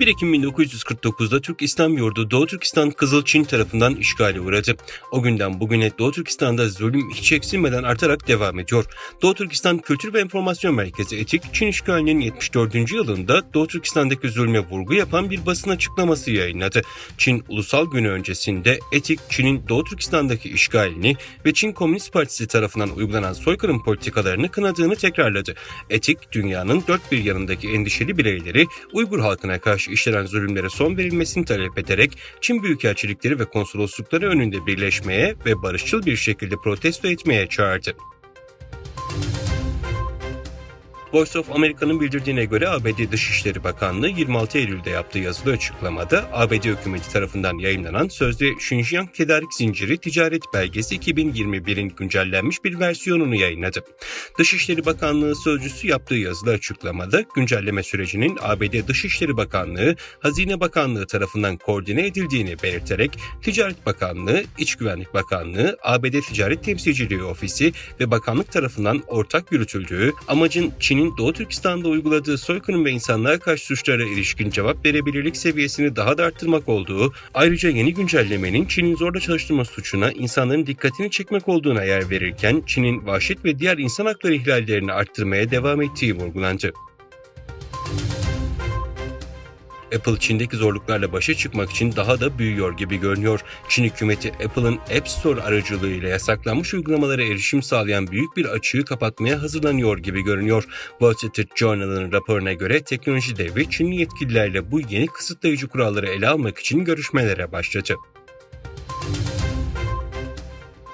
1 Ekim 1949'da Türk İslam Yurdu Doğu Türkistan Kızıl Çin tarafından işgale uğradı. O günden bugüne Doğu Türkistan'da zulüm hiç eksilmeden artarak devam ediyor. Doğu Türkistan Kültür ve İnformasyon Merkezi Etik, Çin işgalinin 74. yılında Doğu Türkistan'daki zulme vurgu yapan bir basın açıklaması yayınladı. Çin Ulusal Günü öncesinde Etik, Çin'in Doğu Türkistan'daki işgalini ve Çin Komünist Partisi tarafından uygulanan soykırım politikalarını kınadığını tekrarladı. Etik, dünyanın dört bir yanındaki endişeli bireyleri Uygur halkına karşı işlenen zulümlere son verilmesini talep ederek Çin büyükelçilikleri ve konsoloslukları önünde birleşmeye ve barışçıl bir şekilde protesto etmeye çağırdı. Voice of America'nın bildirdiğine göre ABD Dışişleri Bakanlığı 26 Eylül'de yaptığı yazılı açıklamada ABD hükümeti tarafından yayınlanan sözde Xinjiang Tedarik Zinciri Ticaret Belgesi 2021'in güncellenmiş bir versiyonunu yayınladı. Dışişleri Bakanlığı sözcüsü yaptığı yazılı açıklamada güncelleme sürecinin ABD Dışişleri Bakanlığı, Hazine Bakanlığı tarafından koordine edildiğini belirterek Ticaret Bakanlığı, İç Güvenlik Bakanlığı, ABD Ticaret Temsilciliği Ofisi ve bakanlık tarafından ortak yürütüldüğü amacın Çin'in Doğu Türkistan'da uyguladığı soykırım ve insanlığa karşı suçlara ilişkin cevap verebilirlik seviyesini daha da arttırmak olduğu, ayrıca yeni güncellemenin Çin'in zorla çalıştırma suçuna insanların dikkatini çekmek olduğuna yer verirken Çin'in vahşet ve diğer insan hakları ihlallerini arttırmaya devam ettiği vurgulandı. Apple Çin'deki zorluklarla başa çıkmak için daha da büyüyor gibi görünüyor. Çin hükümeti Apple'ın App Store aracılığıyla yasaklanmış uygulamalara erişim sağlayan büyük bir açığı kapatmaya hazırlanıyor gibi görünüyor. Wall Street Journal'ın raporuna göre teknoloji devi Çinli yetkililerle bu yeni kısıtlayıcı kuralları ele almak için görüşmelere başladı.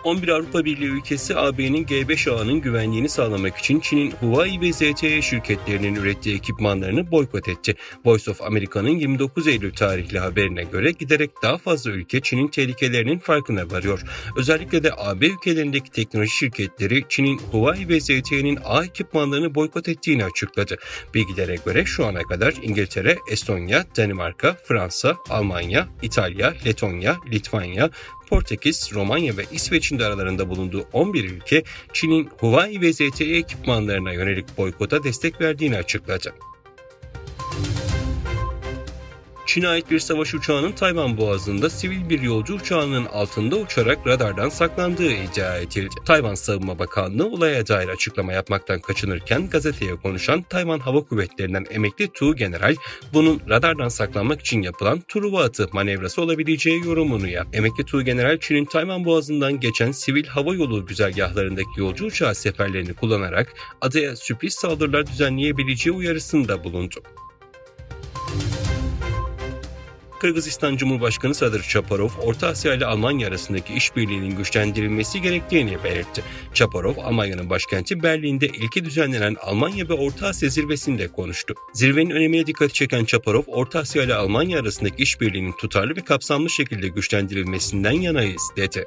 11 Avrupa Birliği ülkesi AB'nin G5 ağının güvenliğini sağlamak için Çin'in Huawei ve ZTE şirketlerinin ürettiği ekipmanlarını boykot etti. Voice of America'nın 29 Eylül tarihli haberine göre giderek daha fazla ülke Çin'in tehlikelerinin farkına varıyor. Özellikle de AB ülkelerindeki teknoloji şirketleri Çin'in Huawei ve ZTE'nin ağ ekipmanlarını boykot ettiğini açıkladı. Bilgilere göre şu ana kadar İngiltere, Estonya, Danimarka, Fransa, Almanya, İtalya, Letonya, Litvanya, Portekiz, Romanya ve İsveç'in de aralarında bulunduğu 11 ülke Çin'in Huawei ve ZTE ekipmanlarına yönelik boykota destek verdiğini açıkladı. Çin'e ait bir savaş uçağının Tayvan Boğazı'nda sivil bir yolcu uçağının altında uçarak radardan saklandığı iddia edildi. Tayvan Savunma Bakanlığı olaya dair açıklama yapmaktan kaçınırken gazeteye konuşan Tayvan Hava Kuvvetleri'nden emekli Tu General bunun radardan saklanmak için yapılan Truva atı manevrası olabileceği yorumunu yaptı. Emekli Tu General Çin'in Tayvan Boğazı'ndan geçen sivil hava yolu güzergahlarındaki yolcu uçağı seferlerini kullanarak adaya sürpriz saldırılar düzenleyebileceği uyarısında bulundu. Kırgızistan Cumhurbaşkanı Sadır Çaparov, Orta Asya ile Almanya arasındaki işbirliğinin güçlendirilmesi gerektiğini belirtti. Çaparov, Almanya'nın başkenti Berlin'de ilki düzenlenen Almanya ve Orta Asya zirvesinde konuştu. Zirvenin önemine dikkat çeken Çaparov, Orta Asya ile Almanya arasındaki işbirliğinin tutarlı ve kapsamlı şekilde güçlendirilmesinden yanayız dedi.